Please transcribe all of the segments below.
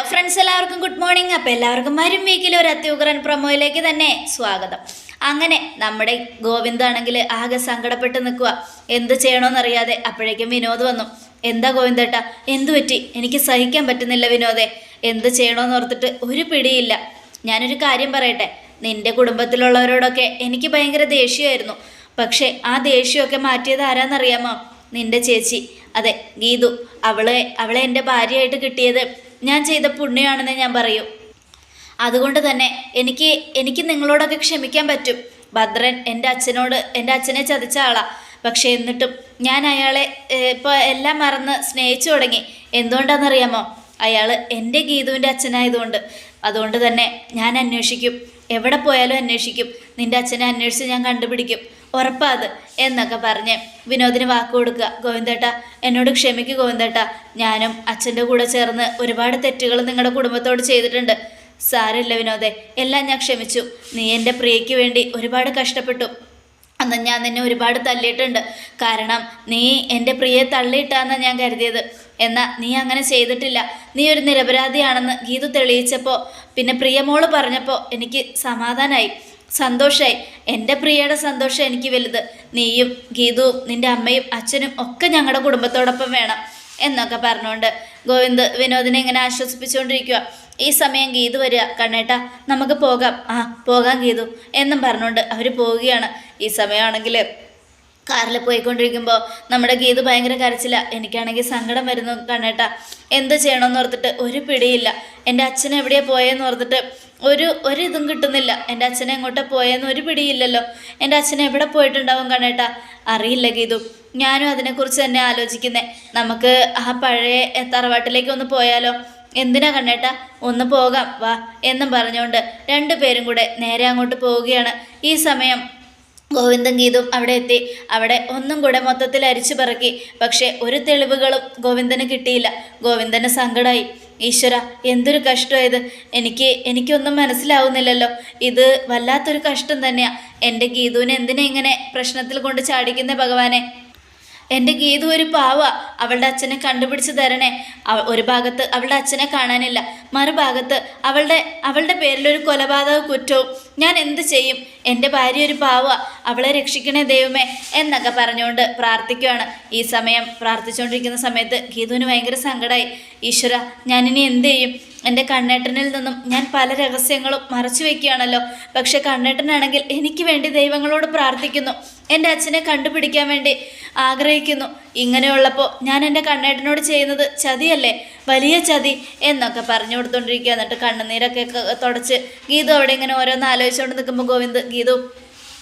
Hello friends എല്ലാവർക്കും good morning അപ്പോൾ എല്ലാവർക്കും വരും വീക്കിൽ ഒരു അത്യുഗ്രൻ പ്രൊമോയിലേക്ക് തന്നെ സ്വാഗതം. അങ്ങനെ നമ്മുടെ ഗോവിന്ദാണെങ്കിൽ ആകെ സങ്കടപ്പെട്ട് നിൽക്കുക എന്ത് ചെയ്യണമെന്നറിയാതെ അപ്പോഴേക്കും വിനോദ് വന്നു. എന്താ ഗോവിന്ദേട്ട എന്തു പറ്റി? എനിക്ക് സഹിക്കാൻ പറ്റുന്നില്ല വിനോദേ. എന്ത് ചെയ്യണമെന്ന് ഓർത്തിട്ട് ഒരു പിടിയില്ല. ഞാനൊരു കാര്യം പറയട്ടെ? നിന്റെ കുടുംബത്തിലുള്ളവരോടൊക്കെ എനിക്ക് ഭയങ്കര ദേഷ്യമായിരുന്നു. പക്ഷേ ആ ദേഷ്യമൊക്കെ മാറ്റിയത് ആരാന്നറിയാമോ? നിന്റെ ചേച്ചി. അതെ ഗീതു. അവളെ അവളെ എന്റെ ഭാര്യയായിട്ട് കിട്ടിയത് ഞാൻ ചെയ്ത പുണ്യമാണെന്ന് ഞാൻ പറയും. അതുകൊണ്ട് തന്നെ എനിക്ക് എനിക്ക് നിങ്ങളോടൊക്കെ ക്ഷമിക്കാൻ പറ്റും. ഭദ്രൻ എന്റെ അച്ഛനോട് എന്റെ അച്ഛനെ ചതിച്ച ആളാ. പക്ഷേ എന്നിട്ടും ഞാൻ അയാളെ ഇപ്പോൾ എല്ലാം മറന്ന് സ്നേഹിച്ചു തുടങ്ങി. എന്തുകൊണ്ടാണെന്നറിയാമോ? അയാൾ എന്റെ ഗീതുവിന്റെ അച്ഛനായതുകൊണ്ട്. അതുകൊണ്ട് തന്നെ ഞാൻ അന്വേഷിക്കും. എവിടെ പോയാലും അന്വേഷിക്കും. നിന്റെ അച്ഛനെ അന്വേഷിച്ച് ഞാൻ കണ്ടുപിടിക്കും. ഉറപ്പാ അത് എന്നൊക്കെ പറഞ്ഞ് വിനോദിന് വാക്ക് കൊടുക്കുക. ഗോവിന്ദേട്ട എന്നോട് ക്ഷമിക്കുക ഗോവിന്ദേട്ട. ഞാനും അച്ഛന്റെ കൂടെ ചേർന്ന് ഒരുപാട് തെറ്റുകൾ നിങ്ങളുടെ കുടുംബത്തോട് ചെയ്തിട്ടുണ്ട്. സാരമില്ല വിനോദെ എല്ലാം ഞാൻ ക്ഷമിച്ചു. നീ എന്റെ പ്രിയയ്ക്ക് വേണ്ടി ഒരുപാട് കഷ്ടപ്പെട്ടു. അന്ന് ഞാൻ നിന്നെ ഒരുപാട് തല്ലിയിട്ടുണ്ട്. കാരണം നീ എന്റെ പ്രിയെ തള്ളിയിട്ടാന്ന് ഞാൻ കരുതിയത്. എന്നാൽ നീ അങ്ങനെ ചെയ്തിട്ടില്ല. നീ ഒരു നിരപരാധിയാണെന്ന് ഗീതു തെളിയിച്ചപ്പോൾ പിന്നെ പ്രിയമോൾ പറഞ്ഞപ്പോൾ എനിക്ക് സമാധാനമായി സന്തോഷമായി എന്റെ പ്രിയയുടെ സന്തോഷം എനിക്ക് വലുത്. നീയും ഗീതുവും നിന്റെ അമ്മയും അച്ഛനും ഒക്കെ ഞങ്ങളുടെ കുടുംബത്തോടൊപ്പം വേണം എന്നൊക്കെ പറഞ്ഞുകൊണ്ട് ഗോവിന്ദ് വിനോദിനെ ഇങ്ങനെ ആശ്വസിപ്പിച്ചുകൊണ്ടിരിക്കുക ഈ സമയം ഗീതു വരിക. കണ്ണേട്ട നമുക്ക് പോകാം. ആ പോകാം ഗീതു എന്നും പറഞ്ഞുകൊണ്ട് അവർ പോവുകയാണ്. ഈ സമയമാണെങ്കിൽ കാറിൽ പോയിക്കൊണ്ടിരിക്കുമ്പോൾ നമ്മുടെ ഗീത് ഭയങ്കര കരച്ചില്ല എനിക്കാണെങ്കിൽ സങ്കടം വരുന്നു കണ്ണേട്ട. എന്ത് ചെയ്യണമെന്ന് ഓർത്തിട്ട് ഒരു പിടിയില്ല. എന്റെ അച്ഛൻ എവിടെയാണ് പോയെന്ന് ഓർത്തിട്ട് ഒരു ഒരു ഇതും കിട്ടുന്നില്ല. എന്റെ അച്ഛനെ എങ്ങോട്ടാ പോയെന്ന് ഒരു പിടിയില്ലല്ലോ. എന്റെ അച്ഛൻ എവിടെ പോയിട്ടുണ്ടാവും കണ്ണേട്ട? അറിയില്ല ഗീതു. ഞാനും അതിനെക്കുറിച്ച് തന്നെ ആലോചിക്കുന്നേ. നമുക്ക് ആ പഴയ തറവാട്ടിലേക്ക് ഒന്ന് പോയാലോ? എന്തിനാ കണ്ണേട്ട? ഒന്ന് പോകാം. വാ. എന്നും പറഞ്ഞുകൊണ്ട് രണ്ടുപേരും കൂടെ നേരെ അങ്ങോട്ട് പോവുകയാണ്. ഈ സമയം ഗോവിന്ദൻ ഗീതും അവിടെ എത്തി. അവിടെ ഒന്നും കൂടെ മൊത്തത്തിൽ അരിച്ചു പറക്കി. പക്ഷേ ഒരു തെളിവുകളും ഗോവിന്ദന് കിട്ടിയില്ല. ഗോവിന്ദന് സങ്കടമായി ഈശ്വര എന്തൊരു കഷ്ടമായത് എനിക്ക് എനിക്കൊന്നും മനസ്സിലാവുന്നില്ലല്ലോ. ഇത് വല്ലാത്തൊരു കഷ്ടം തന്നെയാണ് എന്റെ ഗീതുവിനെ എന്തിനെ ഇങ്ങനെ പ്രശ്നത്തിൽ കൊണ്ട് ചാടിക്കുന്ന ഭഗവാനെ? എന്റെ ഗീതു ഒരു പാവ. അവളുടെ അച്ഛനെ കണ്ടുപിടിച്ച് തരണേ. ഒരു ഭാഗത്ത് അവളുടെ അച്ഛനെ കാണാനില്ല. മറുഭാഗത്ത് അവളുടെ അവളുടെ പേരിലൊരു കൊലപാതക കുറ്റവും ഞാൻ എന്ത് ചെയ്യും? എന്റെ ഭാര്യ ഒരു പാവ. അവളെ രക്ഷിക്കണേ ദൈവമേ എന്നൊക്കെ പറഞ്ഞുകൊണ്ട് പ്രാർത്ഥിക്കുകയാണ് ഈ സമയം പ്രാർത്ഥിച്ചുകൊണ്ടിരിക്കുന്ന സമയത്ത് ഗീതുവിന് ഭയങ്കര സങ്കടമായി ഈശ്വര ഞാനിനി എന്ത് ചെയ്യും? എന്റെ കണ്ണേട്ടനിൽ നിന്നും ഞാൻ പല രഹസ്യങ്ങളും മറച്ചു വയ്ക്കുകയാണല്ലോ പക്ഷെ കണ്ണേട്ടനാണെങ്കിൽ എനിക്ക് വേണ്ടി ദൈവങ്ങളോട് പ്രാർത്ഥിക്കുന്നു. എന്റെ അച്ഛനെ കണ്ടുപിടിക്കാൻ വേണ്ടി ആഗ്രഹിക്കുന്നു. ഇങ്ങനെയുള്ളപ്പോൾ ഞാൻ എന്റെ കണ്ണേട്ടനോട് ചെയ്യുന്നത് ചതിയല്ലേ? വലിയ ചതി എന്നൊക്കെ പറഞ്ഞു കൊടുത്തോണ്ടിരിക്കുക എന്നിട്ട് കണ്ണുനീരൊക്കെ തുടച്ച് ഗീതു അവിടെ ഇങ്ങനെ ഓരോന്ന് ആലോചിച്ചുകൊണ്ട് നിൽക്കുമ്പോൾ ഗോവിന്ദ് ഗീതു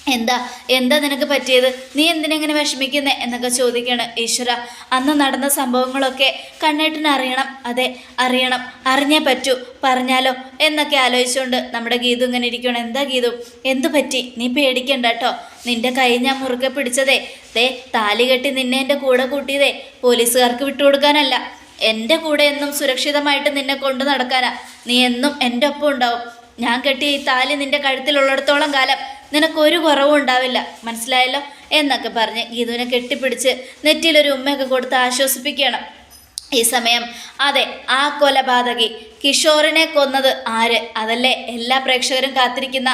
എന്താ എന്താ നിനക്ക് പറ്റിയത്? നീ എന്തിനെങ്ങനെ വിഷമിക്കുന്നേ? എന്നൊക്കെ ചോദിക്കുകയാണ് ഈശ്വര. അന്ന് നടന്ന സംഭവങ്ങളൊക്കെ കണ്ണേട്ടന് അറിയണം. അതെ അറിയണം. അറിഞ്ഞേ പറ്റൂ. പറഞ്ഞാലോ? എന്നൊക്കെ ആലോചിച്ചുകൊണ്ട് നമ്മുടെ ഗീതു ഇങ്ങനെ ഇരിക്കണം എന്താ ഗീതു? എന്തു പറ്റി? നീ പേടിക്കണ്ട കേട്ടോ. നിന്റെ കൈ ഞാൻ മുറുകെ പിടിച്ചതേ. ദേ താലി കെട്ടി നിന്നെ എന്റെ കൂടെ കൂട്ടിയതേ. പോലീസുകാർക്ക് വിട്ടുകൊടുക്കാനല്ല. എന്റെ കൂടെ എന്നും സുരക്ഷിതമായിട്ട് നിന്നെ കൊണ്ടു നടക്കാനാ. നീ എന്നും എന്റെ ഒപ്പം ഉണ്ടാവും. ഞാൻ കെട്ടിയ ഈ താലി നിന്റെ കഴുത്തിലുള്ളിടത്തോളം കാലം നിനക്കൊരു കുറവും ഉണ്ടാവില്ല മനസ്സിലായല്ലോ? എന്നൊക്കെ പറഞ്ഞ് ഗീതുവിനെ കെട്ടിപ്പിടിച്ച് നെറ്റിയിലൊരു ഉമ്മയൊക്കെ കൊടുത്ത് ആശ്വസിപ്പിക്കണം ഈ സമയം അതെ ആ കൊലപാതകി കിഷോറിനെ കൊന്നത് ആര്? അതല്ലേ എല്ലാ പ്രേക്ഷകരും കാത്തിരിക്കുന്ന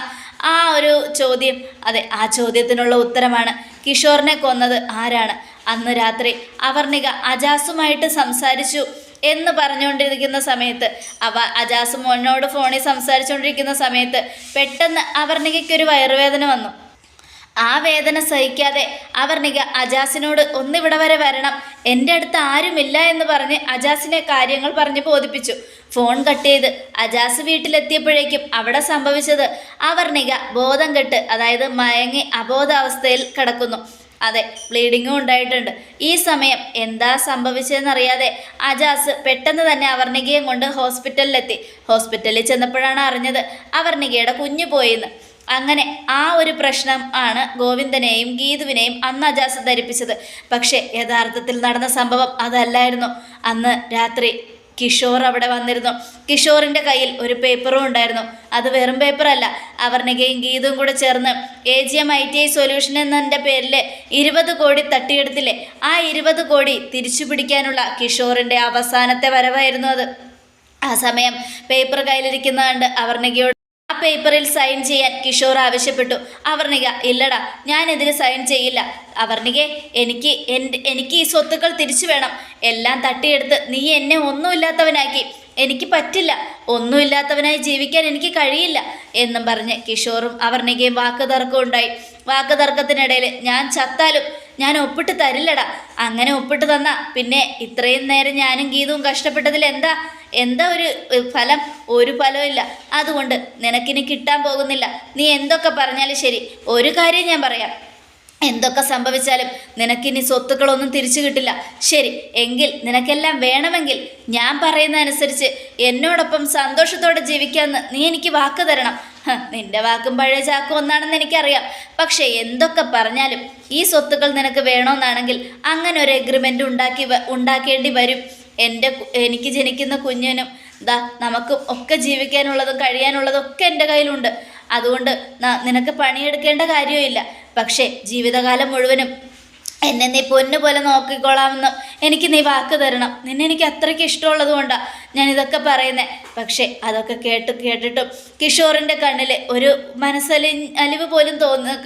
ആ ഒരു ചോദ്യം. അതെ ആ ചോദ്യത്തിനുള്ള ഉത്തരമാണ് കിഷോറിനെ കൊന്നത് ആരാണ്? അന്ന് രാത്രി അവർണിക അജാസുമായിട്ട് സംസാരിച്ചു. എന്ന് പറഞ്ഞുകൊണ്ടിരിക്കുന്ന സമയത്ത് അവ അജാസ് മോനോട് ഫോണിൽ സംസാരിച്ചുകൊണ്ടിരിക്കുന്ന സമയത്ത് പെട്ടെന്ന് അവർണികയ്ക്ക് ഒരു വയറുവേദന വന്നു. ആ വേദന സഹിക്കാതെ അവർണിക അജാസിനോട് ഒന്നിവിടെ വരെ വരണം. എന്റെ അടുത്ത് ആരുമില്ല എന്ന് പറഞ്ഞ് അജാസിനെ കാര്യങ്ങൾ പറഞ്ഞ് ബോധിപ്പിച്ചു. ഫോൺ കട്ട് ചെയ്ത് അജാസ് വീട്ടിലെത്തിയപ്പോഴേക്കും അവിടെ സംഭവിച്ചത് അവർണിക ബോധം കെട്ട് അതായത് മയങ്ങി അബോധാവസ്ഥയിൽ കിടക്കുന്നു. അതെ ബ്ലീഡിങ്ങും ഉണ്ടായിട്ടുണ്ട്. ഈ സമയം എന്താ സംഭവിച്ചതെന്നറിയാതെ അജാസ് പെട്ടെന്ന് തന്നെ അവർണികയും കൊണ്ട് ഹോസ്പിറ്റലിലെത്തി. ഹോസ്പിറ്റലിൽ ചെന്നപ്പോഴാണ് അറിഞ്ഞത് അവർണികയുടെ കുഞ്ഞു പോയിന്ന്. അങ്ങനെ ആ ഒരു പ്രശ്നം ആണ് ഗോവിന്ദനെയും ഗീതുവിനെയും അന്ന് അജാസ് ധരിപ്പിച്ചത്. പക്ഷേ യഥാർത്ഥത്തിൽ നടന്ന സംഭവം അതല്ലായിരുന്നു. അന്ന് രാത്രി കിഷോർ അവിടെ വന്നിരുന്നു. കിഷോറിന്റെ കയ്യിൽ ഒരു പേപ്പറും ഉണ്ടായിരുന്നു. അത് വെറും പേപ്പറല്ല അവർണികയും ഗീതും കൂടെ ചേർന്ന് A G M I T I solution എന്നതിന്റെ പേരിൽ ഇരുപത് കോടി തട്ടിയെടുത്തില്ലേ? ആ ഇരുപത് കോടി തിരിച്ചു പിടിക്കാനുള്ള കിഷോറിന്റെ അവസാനത്തെ വരവായിരുന്നു അത്. ആ സമയം പേപ്പർ കയ്യിലിരിക്കുന്ന കണ്ട് അവർണികയോട് പേപ്പറിൽ സൈൻ ചെയ്യാൻ കിഷോർ ആവശ്യപ്പെട്ടു. അവർണിക ഇല്ലടാ ഇതിന് സൈൻ ചെയ്യില്ല. അവർണികെ എനിക്ക് എനിക്ക് ഈ സ്വത്തുക്കൾ തിരിച്ചു വേണം. എല്ലാം തട്ടിയെടുത്ത് നീ എന്നെ ഒന്നുമില്ലാത്തവനാക്കി. എനിക്ക് പറ്റില്ല. ഒന്നുമില്ലാത്തവനായി ജീവിക്കാൻ എനിക്ക് കഴിയില്ല എന്നും പറഞ്ഞ് കിഷോറും അവർണികയും വാക്ക് തർക്കം ഉണ്ടായി. വാക്ക് തർക്കത്തിനിടയിൽ ഞാൻ ചത്താലും ഞാൻ ഒപ്പിട്ട് തരില്ലടാ. അങ്ങനെ ഒപ്പിട്ട് തന്ന പിന്നെ ഇത്രയും നേരം ഞാനും ഗീതവും കഷ്ടപ്പെട്ടതിൽ എന്താ? എന്താ ഒരു ഫലം? ഒരു ഫലവും ഇല്ല. അതുകൊണ്ട് നിനക്കിനി കിട്ടാൻ പോകുന്നില്ല. നീ എന്തൊക്കെ പറഞ്ഞാലും ശരി. ഒരു കാര്യം ഞാൻ പറയാം. എന്തൊക്കെ സംഭവിച്ചാലും നിനക്കിനി സ്വത്തുക്കളൊന്നും തിരിച്ചു കിട്ടില്ല. ശരി എങ്കിൽ നിനക്കെല്ലാം വേണമെങ്കിൽ ഞാൻ പറയുന്ന അനുസരിച്ച് എന്നോടൊപ്പം സന്തോഷത്തോടെ ജീവിക്കാമെന്ന് നീ എനിക്ക് വാക്ക് തരണം. നിന്റെ വാക്കും പഴയ ചാക്കും ഒന്നാണെന്ന് എനിക്കറിയാം. പക്ഷേ എന്തൊക്കെ പറഞ്ഞാലും ഈ സ്വത്തുക്കൾ നിനക്ക് വേണമെന്നാണെങ്കിൽ അങ്ങനെ ഒരു എഗ്രിമെന്റ് ഉണ്ടാക്കി ഉണ്ടാക്കേണ്ടി വരും. എന്റെ എനിക്ക് ജനിക്കുന്ന കുഞ്ഞിനും ദാ നമുക്ക് ഒക്കെ ജീവിക്കാനുള്ളതും കഴിയാനുള്ളതും ഒക്കെ എന്റെ കയ്യിലുണ്ട്. അതുകൊണ്ട് നിനക്ക് പണിയെടുക്കേണ്ട കാര്യമില്ല. പക്ഷേ ജീവിതകാലം മുഴുവനും എന്നെ നീ പൊന്നു പോലെ നോക്കിക്കോളാമെന്ന് എനിക്ക് നീ വാക്ക് തരണം. നിന്നെ എനിക്ക് അത്രയ്ക്ക് ഇഷ്ടമുള്ളത് കൊണ്ടാണ് ഞാൻ ഇതൊക്കെ പറയുന്നത് പക്ഷേ അതൊക്കെ കേട്ട് കേട്ടിട്ടും കിഷോറിന്റെ കണ്ണിൽ ഒരു മനസ്സലി അലിവ് പോലും തോന്നി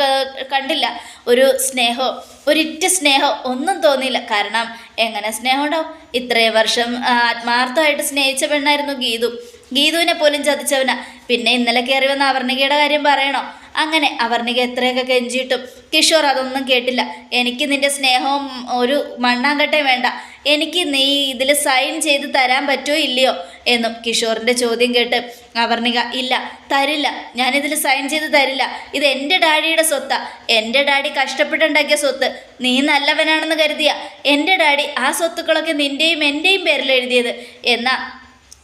കണ്ടില്ല. ഒരു സ്നേഹമോ ഒരിറ്റ സ്നേഹം ഒന്നും തോന്നിയില്ല. കാരണം എങ്ങനെ സ്നേഹം ഉണ്ടാവും? ഇത്രയും വർഷം ആത്മാർത്ഥമായിട്ട് സ്നേഹിച്ച പെണ്ണായിരുന്നു ഗീതു. ഗീതുവിനെ പോലും ചതിച്ചവനാ. പിന്നെ ഇന്നലെ കയറി വന്ന അവർണികയുടെ കാര്യം പറയണോ? അങ്ങനെ അവർണിക എത്രയൊക്കെ കെഞ്ചിയിട്ടും. കിഷോർ അതൊന്നും കേട്ടില്ല. എനിക്ക് നിന്റെ സ്നേഹവും ഒരു മണ്ണാങ്കട്ടെ വേണ്ട. എനിക്ക് നീ ഇതിൽ സൈൻ ചെയ്ത് തരാൻ പറ്റുമോ ഇല്ലയോ എന്നും കിഷോറിന്റെ ചോദ്യം കേട്ട് അവർണിക ഇല്ല തരില്ല. ഞാനിതിൽ സൈൻ ചെയ്ത് തരില്ല. ഇത് എന്റെ ഡാഡിയുടെ സ്വത്താ. എന്റെ ഡാഡി കഷ്ടപ്പെട്ടുണ്ടാക്കിയ സ്വത്ത്. നീ നല്ലവനാണെന്ന് കരുതിയ. എന്റെ ഡാഡി ആ സ്വത്തുക്കളൊക്കെ നിന്റെയും എന്റെയും പേരിൽ എഴുതിയത്. എന്നാ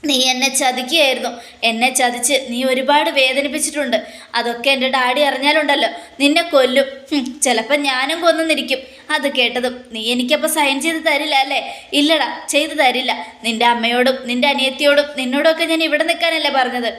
നീ എന്നെ ചതിക്കുകയായിരുന്നു. എന്നെ ചതിച്ച് നീ ഒരുപാട് വേദനിപ്പിച്ചിട്ടുണ്ട്. അതൊക്കെ എന്റെ ഡാഡി അറിഞ്ഞാലുണ്ടല്ലോ. നിന്നെ കൊല്ലും. ചിലപ്പോൾ ഞാനും കൊന്നിരിക്കും അത് കേട്ടതും നീ എനിക്കപ്പോൾ സൈൻ ചെയ്ത് തരില്ല അല്ലേ? ഇല്ലടാ ചെയ്തു തരില്ല. നിന്റെ അമ്മയോടും നിന്റെ അനിയത്തിയോടും നിന്നോടൊക്കെ ഞാൻ ഇവിടെ നിൽക്കാനല്ലേ പറഞ്ഞത്.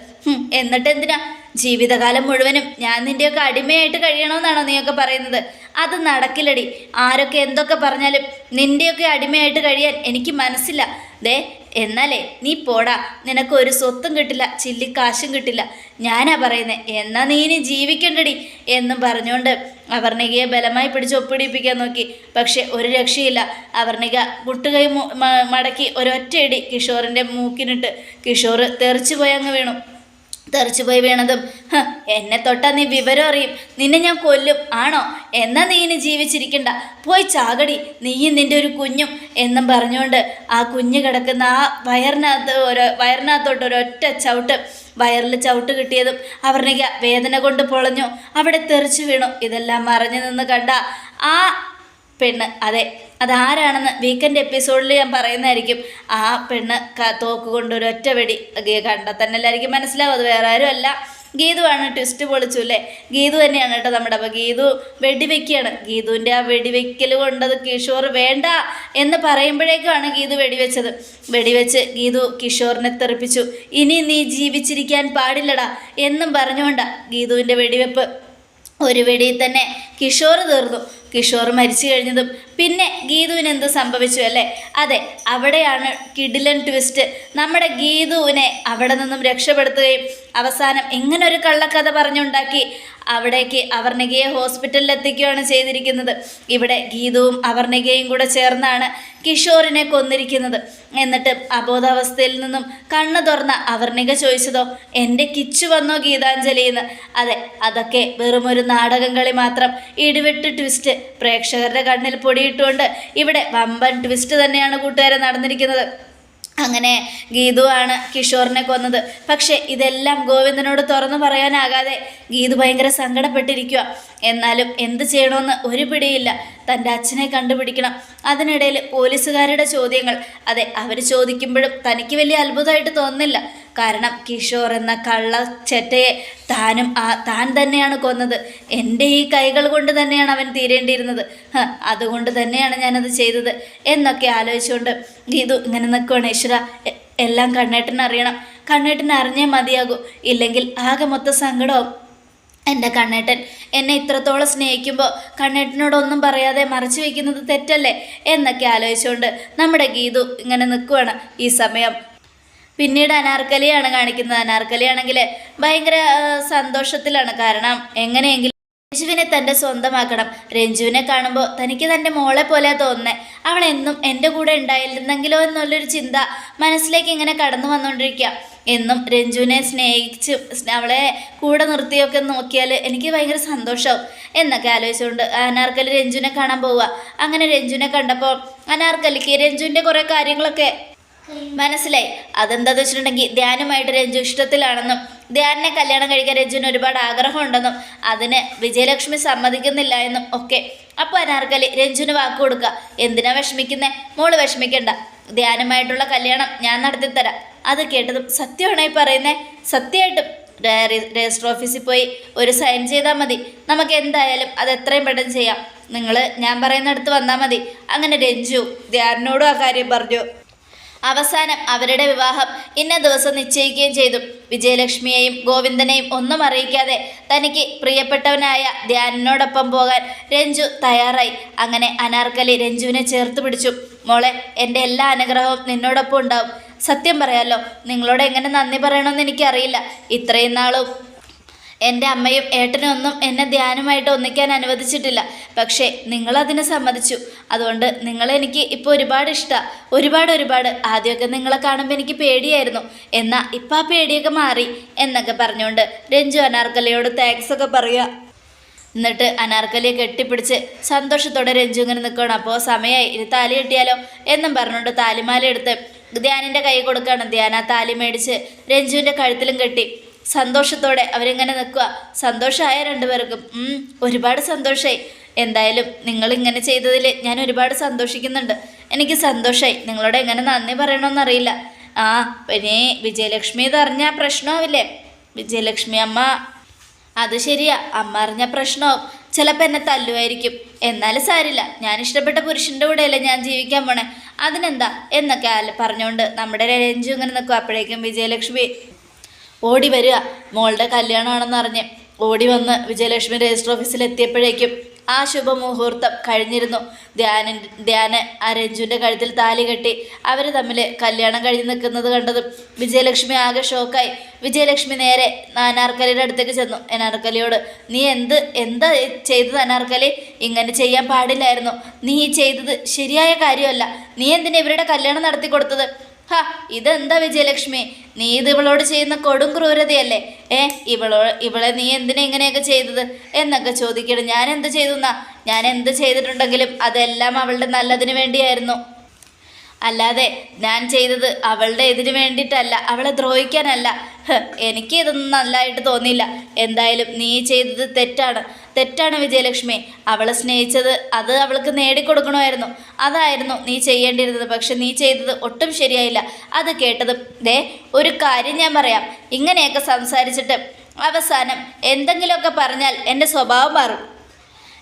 എന്നിട്ട് എന്തിനാ ജീവിതകാലം മുഴുവനും ഞാൻ നിന്റെയൊക്കെ അടിമയായിട്ട് കഴിയണമെന്നാണോ നീയൊക്കെ പറയുന്നത്? അത് നടക്കില്ലടി. ആരൊക്കെ എന്തൊക്കെ പറഞ്ഞാലും നിന്റെയൊക്കെ അടിമയായിട്ട് കഴിയാൻ എനിക്ക് മനസ്സില്ല. ദേ എന്നാലേ നീ പോടാ. നിനക്ക് ഒരു സ്വത്തും കിട്ടില്ല ചില്ലിക്കാശും കിട്ടില്ല. ഞാനാ പറയുന്നത് എന്നാ നീ ഇനി ജീവിക്കണ്ടടി എന്നും പറഞ്ഞുകൊണ്ട് അവർണികയെ ബലമായി പിടിച്ച് ഒപ്പിടിപ്പിക്കാൻ നോക്കി. പക്ഷെ ഒരു രക്ഷയില്ല. അവർണിക മുട്ടുകൈ മടക്കി ഒരൊറ്റയടി കിഷോറിന്റെ മൂക്കിനിട്ട്. കിഷോർ തെറിച്ചു പോയങ്ങ് വീണു. തെറിച്ചു പോയി വീണതും. എന്നെ തൊട്ടാ നീ വിവരം അറിയും. നിന്നെ ഞാൻ കൊല്ലും. ആണോ? എന്നാ നീ ഇനി ജീവിച്ചിരിക്കണ്ട. പോയി ചാകടി. നീയും നിന്റെ ഒരു കുഞ്ഞും എന്നും പറഞ്ഞുകൊണ്ട് ആ കുഞ്ഞ് കിടക്കുന്ന ആ വയറിനകത്ത് ഒരു വയറിനകത്തോട്ട് ഒരൊറ്റ ചവിട്ട് വയറിൽ ചവിട്ട് കിട്ടിയതും അവർണിക വേദന കൊണ്ട് പൊളഞ്ഞു. അവിടെ തെറിച്ചു വീണു. ഇതെല്ലാം മറഞ്ഞു നിന്ന് കണ്ട ആ പെണ്ണ് അതെ അതാരാണെന്ന് വീക്കെൻഡ് എപ്പിസോഡിൽ ഞാൻ പറയുന്നതായിരിക്കും. ആ പെണ്ണ് തോക്ക് കൊണ്ട് ഒരു ഒറ്റ വെടി തന്നെ എല്ലാവർക്കും മനസ്സിലാവും. അത് വേറെ ആരും അല്ല. ഗീതുവാണ് ട്വിസ്റ്റ് പൊളിച്ചു അല്ലേ? ഗീതു തന്നെയാണ് കേട്ടോ നമ്മുടെ അപ്പോൾ ഗീതു വെടിവെക്കുകയാണ്. ഗീതുവിന്റെ ആ വെടിവെക്കൽ കൊണ്ടത് കിഷോർ വേണ്ട എന്ന് പറയുമ്പോഴേക്കുമാണ് ഗീതു വെടിവെച്ചത്. വെടിവെച്ച് ഗീതു കിഷോറിനെ തെറിപ്പിച്ചു. ഇനി നീ ജീവിച്ചിരിക്കാൻ പാടില്ലടാ എന്നും പറഞ്ഞുകൊണ്ടാണ് ഗീതുവിന്റെ വെടിവെപ്പ്. ഒരു വെടിയിൽ തന്നെ കിഷോർ തീർന്നു. കിഷോർ മരിച്ചു കഴിഞ്ഞതും പിന്നെ ഗീതുവിന് എന്ത് സംഭവിച്ചു അല്ലേ? അതെ അവിടെയാണ് കിഡിലൻ ട്വിസ്റ്റ് നമ്മുടെ ഗീതുവിനെ അവിടെ നിന്നും രക്ഷപ്പെടുത്തുകയും അവസാനം ഇങ്ങനൊരു കള്ളക്കഥ പറഞ്ഞുണ്ടാക്കി അവിടേക്ക് അവർണികയെ ഹോസ്പിറ്റലിൽ എത്തിക്കുകയാണ് ചെയ്തിരിക്കുന്നത്. ഇവിടെ ഗീതുവും അവർണികയും കൂടെ ചേർന്നാണ് കിഷോറിനെ കൊന്നിരിക്കുന്നത്. എന്നിട്ട് അബോധാവസ്ഥയിൽ നിന്നും കണ്ണു തുറന്ന അവർണിക ചോദിച്ചതോ എന്റെ കിച്ചു വന്നോ ഗീതാഞ്ജലി എന്ന്? അതെ അതൊക്കെ വെറുമൊരു നാടകം കളി മാത്രം. ഇടിവെട്ട് ട്വിസ്റ്റ് പ്രേക്ഷകരുടെ കണ്ണിൽ പൊടിയിട്ടുകൊണ്ട് ഇവിടെ വമ്പൻ ട്വിസ്റ്റ് തന്നെയാണ് കൂട്ടുകാരെ നടന്നിരിക്കുന്നത്. അങ്ങനെ ഗീതുവാണ് കിഷോറിനെ കൊന്നത്. പക്ഷേ ഇതെല്ലാം ഗോവിന്ദനോട് തുറന്നു പറയാനാകാതെ ഗീതു ഭയങ്കര സങ്കടപ്പെട്ടിരിക്കുക എന്നാലും എന്ത് ചെയ്യണമെന്ന് ഒരു പിടിയില്ല. തന്റെ അച്ഛനെ കണ്ടുപിടിക്കണം. അതിനിടയിൽ പോലീസുകാരുടെ ചോദ്യങ്ങൾ. അതെ അവർ ചോദിക്കുമ്പോഴും തനിക്ക് വലിയ അത്ഭുതമായിട്ട് തോന്നുന്നില്ല. കാരണം കിഷോർ എന്ന കള്ള ചെറ്റയെ താനും ആ താൻ തന്നെയാണ് കൊന്നത്. എന്റെ ഈ കൈകൾ കൊണ്ട് തന്നെയാണ് അവൻ തീരേണ്ടിയിരുന്നത്. അതുകൊണ്ട് തന്നെയാണ് ഞാനത് ചെയ്തത് എന്നൊക്കെ ആലോചിച്ചുകൊണ്ട് ഗീതു ഇങ്ങനെ നിൽക്കുവാണ്. ഈശ്വര എല്ലാം കണ്ണേട്ടൻ അറിയണം. കണ്ണേട്ടൻ അറിഞ്ഞേ മതിയാകൂ. ഇല്ലെങ്കിൽ ആകെ മൊത്തം സങ്കടവും എന്റെ കണ്ണേട്ടൻ എന്നെ ഇത്രത്തോളം സ്നേഹിക്കുമ്പോൾ കണ്ണേട്ടനോടൊന്നും പറയാതെ മറച്ചു വയ്ക്കുന്നത് തെറ്റല്ലേ എന്നൊക്കെ ആലോചിച്ചുകൊണ്ട് നമ്മുടെ ഗീതു ഇങ്ങനെ നിൽക്കുവാണ്. ഈ സമയം പിന്നീട് അനാർക്കലിയാണ് കാണിക്കുന്നത്. അനാർക്കലിയാണെങ്കിൽ ഭയങ്കര സന്തോഷത്തിലാണ്. കാരണം എങ്ങനെയെങ്കിലും രഞ്ജുവിനെ തന്റെ സ്വന്തമാക്കണം. രഞ്ജുവിനെ കാണുമ്പോൾ തനിക്ക് തന്റെ മോളെ പോലെ തോന്നുന്നേ. അവൾ എന്നും എന്റെ കൂടെ ഉണ്ടായിരുന്നെങ്കിലോ എന്നുള്ളൊരു ചിന്ത മനസ്സിലേക്ക് ഇങ്ങനെ കടന്നു വന്നുകൊണ്ടിരിക്കുക. എന്നും രഞ്ജുവിനെ സ്നേഹിച്ച് അവളെ കൂടെ നിർത്തിയൊക്കെ നോക്കിയാൽ എനിക്ക് ഭയങ്കര സന്തോഷമാവും എന്നൊക്കെ ആലോചിച്ചുകൊണ്ട് അനാർക്കലി രഞ്ജുവിനെ കാണാൻ പോവുക. അങ്ങനെ രഞ്ജുവിനെ കണ്ടപ്പോൾ അനാർക്കലിക്ക് രഞ്ജുവിന്റെ കുറേ കാര്യങ്ങളൊക്കെ മനസ്സിലായി. അതെന്താന്ന് വെച്ചിട്ടുണ്ടെങ്കിൽ ധ്യാനുമായിട്ട് രഞ്ജു ഇഷ്ടത്തിലാണെന്നും ധ്യാനിനെ കല്യാണം കഴിക്കാൻ രഞ്ജുവിന് ഒരുപാട് ആഗ്രഹമുണ്ടെന്നും അതിന് വിജയലക്ഷ്മി സമ്മതിക്കുന്നില്ല എന്നും ഒക്കെ. അപ്പോൾ അനാർക്കലി രഞ്ജുവിന് വാക്ക് കൊടുക്കുക എന്തിനാ വിഷമിക്കുന്നേ? മോൾ വിഷമിക്കണ്ട. ധ്യാനുമായിട്ടുള്ള കല്യാണം ഞാൻ നടത്തിത്തരാം. അത് കേട്ടതും സത്യമാണോ ഈ പറയുന്നേ? സത്യമായിട്ടും. രജിസ്റ്റർ ഓഫീസിൽ പോയി ഒരു സൈൻ ചെയ്താൽ മതി. നമുക്ക് എന്തായാലും അത് എത്രയും പെട്ടെന്ന് ചെയ്യാം. നിങ്ങൾ ഞാൻ പറയുന്നിടത്ത് വന്നാൽ മതി. അങ്ങനെ രഞ്ജു ധ്യാനോടും ആ കാര്യം പറഞ്ഞു. അവസാനം അവരുടെ വിവാഹം ഇന്ന ദിവസം നിശ്ചയിക്കുകയും ചെയ്തു. വിജയലക്ഷ്മിയെയും ഗോവിന്ദനെയും ഒന്നും അറിയിക്കാതെ തനിക്ക് പ്രിയപ്പെട്ടവനായ ധ്യാനിനോടൊപ്പം പോകാൻ രഞ്ജു തയ്യാറായി. അങ്ങനെ അനാർക്കലി രഞ്ജുവിനെ ചേർത്ത് പിടിച്ചു. മോളെ എന്റെ എല്ലാ അനുഗ്രഹവും നിന്നോടൊപ്പം ഉണ്ടാവും. സത്യം പറയാലോ നിങ്ങളോട് എങ്ങനെ നന്ദി പറയണമെന്ന് എനിക്കറിയില്ല. ഇത്രയും നാളും എന്റെ അമ്മയും ഏട്ടനും ഒന്നും എന്നെ ധ്യാനമായിട്ട് ഒന്നിക്കാൻ അനുവദിച്ചിട്ടില്ല. പക്ഷേ നിങ്ങളതിന് സമ്മതിച്ചു. അതുകൊണ്ട് നിങ്ങളെനിക്ക് ഇപ്പോൾ ഒരുപാട് ഇഷ്ടമാണ് ഒരുപാട് ഒരുപാട്. ആദ്യമൊക്കെ നിങ്ങളെ കാണുമ്പോൾ എനിക്ക് പേടിയായിരുന്നു. എന്നാൽ ഇപ്പം ആ പേടിയൊക്കെ മാറി എന്നൊക്കെ പറഞ്ഞുകൊണ്ട് രഞ്ജു അനാർക്കലിയോട് താങ്ക്സ് ഒക്കെ പറയുക എന്നിട്ട് അനാർക്കലിയെ കെട്ടിപ്പിടിച്ച് സന്തോഷത്തോടെ രഞ്ജു ഇങ്ങനെ നിൽക്കണം അപ്പോൾ സമയമായി ഇത് താലി കെട്ടിയാലോ എന്നും പറഞ്ഞുകൊണ്ട് താലിമാല എടുത്ത് ധ്യാനിന്റെ കൈ കൊടുക്കുകയാണ് ധ്യാന താലി മേടിച്ച് രഞ്ജുവിന്റെ കഴുത്തിലും കെട്ടി. സന്തോഷത്തോടെ അവരിങ്ങനെ നിൽക്കുക. സന്തോഷമായ രണ്ടുപേർക്കും ഒരുപാട് സന്തോഷമായി എന്തായാലും നിങ്ങൾ ഇങ്ങനെ ചെയ്തതിൽ ഞാൻ ഒരുപാട് സന്തോഷിക്കുന്നുണ്ട്. എനിക്ക് സന്തോഷമായി നിങ്ങളോട് എങ്ങനെ നന്ദി പറയണമെന്നറിയില്ല ആ പിന്നെ വിജയലക്ഷ്മി ഇത് അറിഞ്ഞാൽ പ്രശ്നമാവില്ലേ? വിജയലക്ഷ്മി അമ്മ അത് ശരിയാ. അമ്മ അറിഞ്ഞ പ്രശ്നവും ചിലപ്പോൾ എന്നെ തല്ലുമായിരിക്കും. എന്നാലും സാരില്ല. ഞാൻ ഇഷ്ടപ്പെട്ട പുരുഷന്റെ കൂടെയല്ലേ ഞാൻ ജീവിക്കാൻ പോണേ. അതിനെന്താ? എന്നൊക്കെ പറഞ്ഞുകൊണ്ട് നമ്മുടെ രഞ്ജു ഇങ്ങനെ നിൽക്കും. അപ്പോഴേക്കും വിജയലക്ഷ്മി ഓടി വരിക. മോളുടെ കല്യാണമാണെന്ന് അറിഞ്ഞ് ഓടി വന്ന് വിജയലക്ഷ്മി രജിസ്റ്റർ ഓഫീസിൽ എത്തിയപ്പോഴേക്കും ആ ശുഭമുഹൂർത്തം കഴിഞ്ഞിരുന്നു. ധ്യാന ധ്യാന ആ രഞ്ജുവിന്റെ കഴുത്തിൽ താലി കെട്ടി അവർ തമ്മിൽ കല്യാണം കഴിഞ്ഞ് നിൽക്കുന്നത് കണ്ടതും വിജയലക്ഷ്മി ആകെ ഷോക്കായി. വിജയലക്ഷ്മി നേരെ അനാർക്കലിയുടെ അടുത്തേക്ക് ചെന്നു. അനാർക്കലിയോട് നീ എന്ത് എന്താ ചെയ്തത് അനാർക്കലി ഇങ്ങനെ ചെയ്യാൻ പാടില്ലായിരുന്നു. നീ ചെയ്തത് ശരിയായ കാര്യമല്ല. നീ എന്തിനാ ഇവരുടെ കല്യാണം നടത്തി കൊടുത്തത് ഹാ ഇതെന്താ വിജയലക്ഷ്മി? നീ ഇത് ഇവളോട് ചെയ്യുന്ന കൊടും ക്രൂരതയല്ലേ? ഏ ഇവളോ ഇവളെ നീ എന്തിനാ ഇങ്ങനെയൊക്കെ ചെയ്തത്? എന്നൊക്കെ ചോദിക്കണം. ഞാൻ എന്ത് ചെയ്തു ഞാൻ എന്ത് ചെയ്തിട്ടുണ്ടെങ്കിലും അതെല്ലാം അവളുടെ നല്ലതിന് വേണ്ടിയായിരുന്നു. അല്ലാതെ ഞാൻ ചെയ്തത് അവളുടെ ഇതിന് വേണ്ടിയിട്ടല്ല അവളെ ദ്രോഹിക്കാനല്ല. എനിക്ക് ഇതൊന്നും നല്ലതായിട്ട് തോന്നിയില്ല. എന്തായാലും നീ ചെയ്തത് തെറ്റാണ്. തെറ്റാണ് വിജയലക്ഷ്മി. അവളെ സ്നേഹിച്ചത് അത് അവൾക്ക് നേടിക്കൊടുക്കണമായിരുന്നു. അതായിരുന്നു നീ ചെയ്യേണ്ടിയിരുന്നത്. പക്ഷെ നീ ചെയ്തത് ഒട്ടും ശരിയായില്ല. അത് കേട്ടതും ദേ ഒരു കാര്യം ഞാൻ പറയാം. ഇങ്ങനെയൊക്കെ സംസാരിച്ചിട്ട് അവസാനം എന്തെങ്കിലുമൊക്കെ പറഞ്ഞാൽ എന്റെ സ്വഭാവം മാറും.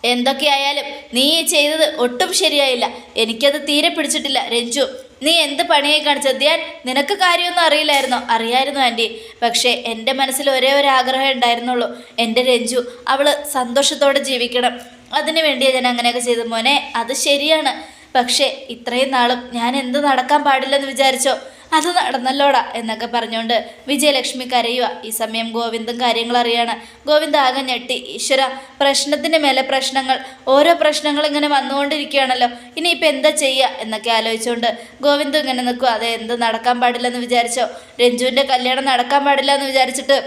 എന്തൊക്കെയായാലും നീ ചെയ്തത് ഒട്ടും ശരിയായില്ല. എനിക്കത് തീരെ പിടിച്ചിട്ടില്ല. രഞ്ജു നീ എന്ത് പണിയായി കാണിച്ചത് ധ്യാൻ നിനക്ക് കാര്യമൊന്നും അറിയില്ലായിരുന്നു. അറിയായിരുന്നു ആന്റി പക്ഷേ എന്റെ മനസ്സിൽ ഒരേ ഒരു ആഗ്രഹം ഉണ്ടായിരുന്നുള്ളൂ. എന്റെ രഞ്ജു അവൾ സന്തോഷത്തോടെ ജീവിക്കണം. അതിനു വേണ്ടിയാണ് ഞാൻ അങ്ങനെയൊക്കെ ചെയ്തു മോനെ അത് ശരിയാണ്. പക്ഷേ ഇത്രയും നാളും ഞാൻ എന്ത് നടക്കാൻ പാടില്ലെന്ന് വിചാരിച്ചോ? അത് നടന്നല്ലോടാ എന്നൊക്കെ പറഞ്ഞുകൊണ്ട് വിജയലക്ഷ്മി കരയുക ഈ സമയം ഗോവിന്ദും കാര്യങ്ങൾ അറിയാണ്. ഗോവിന്ദ് ആകെ ഞെട്ടി. ഈശ്വര പ്രശ്നത്തിന് മേലെ പ്രശ്നങ്ങൾ. ഓരോ പ്രശ്നങ്ങൾ ഇങ്ങനെ വന്നുകൊണ്ടിരിക്കുകയാണല്ലോ. ഇനി ഇപ്പം എന്താ ചെയ്യുക എന്നൊക്കെ ആലോചിച്ചുകൊണ്ട് ഗോവിന്ദ് ഇങ്ങനെ നിൽക്കുക അതെ എന്ത് നടക്കാൻ പാടില്ല എന്ന് വിചാരിച്ചോ? രഞ്ജുവിന്റെ കല്യാണം നടക്കാൻ പാടില്ല എന്ന് വിചാരിച്ചിട്ട്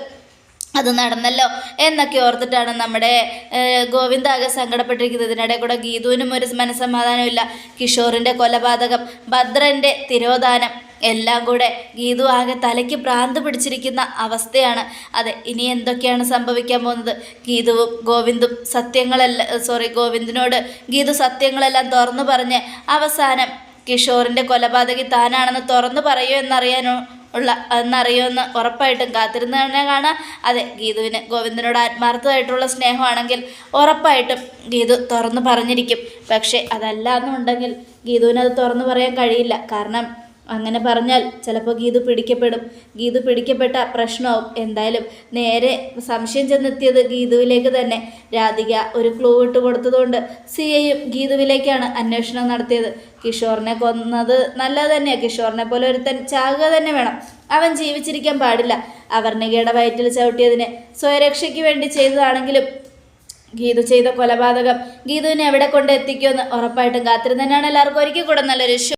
അത് നടന്നല്ലോ എന്നൊക്കെ ഓർത്തിട്ടാണ് നമ്മുടെ ഏഹ്, ഗോവിന്ദ ആകെ സങ്കടപ്പെട്ടിരിക്കുന്നത്. ഇതിനിടെ കൂടെ ഗീതുവിനും ഒരു മനസ്സമാധാനമില്ല കിഷോറിന്റെ കൊലപാതകം ഭദ്രന്റെ തിരോധാനം. എല്ലാം കൂടെ ഗീതു ആകെ തലയ്ക്ക് ഭ്രാന്ത് പിടിച്ചിരിക്കുന്ന അവസ്ഥയാണ്. അതെ ഇനി എന്തൊക്കെയാണ് സംഭവിക്കാൻ പോകുന്നത്? ഗീതുവും ഗോവിന്ദും സത്യങ്ങളെല്ലാം സോറി ഗോവിന്ദിനോട് ഗീതു സത്യങ്ങളെല്ലാം തുറന്നു പറഞ്ഞ് അവസാനം കിഷോറിന്റെ കൊലപാതകി താനാണെന്ന് തുറന്നു പറയുമോ എന്നറിയാനോ ഉള്ള എന്നറിയുമെന്ന് ഉറപ്പായിട്ടും കാത്തിരുന്ന് തന്നെ കാണാം. അതെ ഗീതുവിന് ഗോവിന്ദനോട് ആത്മാർത്ഥമായിട്ടുള്ള സ്നേഹമാണെങ്കിൽ ഉറപ്പായിട്ടും ഗീതു തുറന്നു പറഞ്ഞിരിക്കും. പക്ഷേ അതല്ല എന്നുണ്ടെങ്കിൽ ഗീതുവിന് അത് തുറന്നു പറയാൻ കഴിയില്ല. കാരണം അങ്ങനെ പറഞ്ഞാൽ ചിലപ്പോൾ ഗീതു പിടിക്കപ്പെടും. ഗീതു പിടിക്കപ്പെട്ട പ്രശ്നവും എന്തായാലും നേരെ സംശയം ചെന്നെത്തിയത് ഗീതുവിലേക്ക് തന്നെ. രാധിക ഒരു ക്ലൂ ഇട്ട് കൊടുത്തതുകൊണ്ട് സി എയും ഗീതുവിലേക്കാണ് അന്വേഷണം നടത്തിയത്. കിഷോറിനെ കൊന്നത് നല്ലത് തന്നെയാണ് കിഷോറിനെ പോലെ ഒരുത്തൻ ചാകുക തന്നെ വേണം. അവൻ ജീവിച്ചിരിക്കാൻ പാടില്ല. അവർണികയുടെ വയറ്റിൽ ചവിട്ടിയതിന് സ്വയരക്ഷയ്ക്ക് വേണ്ടി ചെയ്തതാണെങ്കിലും ഗീതു ചെയ്ത കൊലപാതകം ഗീതുവിനെ എവിടെ കൊണ്ട് എത്തിക്കുമെന്ന് ഉറപ്പായിട്ടും കാത്തിരുന്ന് തന്നെയാണ് എല്ലാവർക്കും ഒരിക്കൽ കൂടെ നല്ലൊരു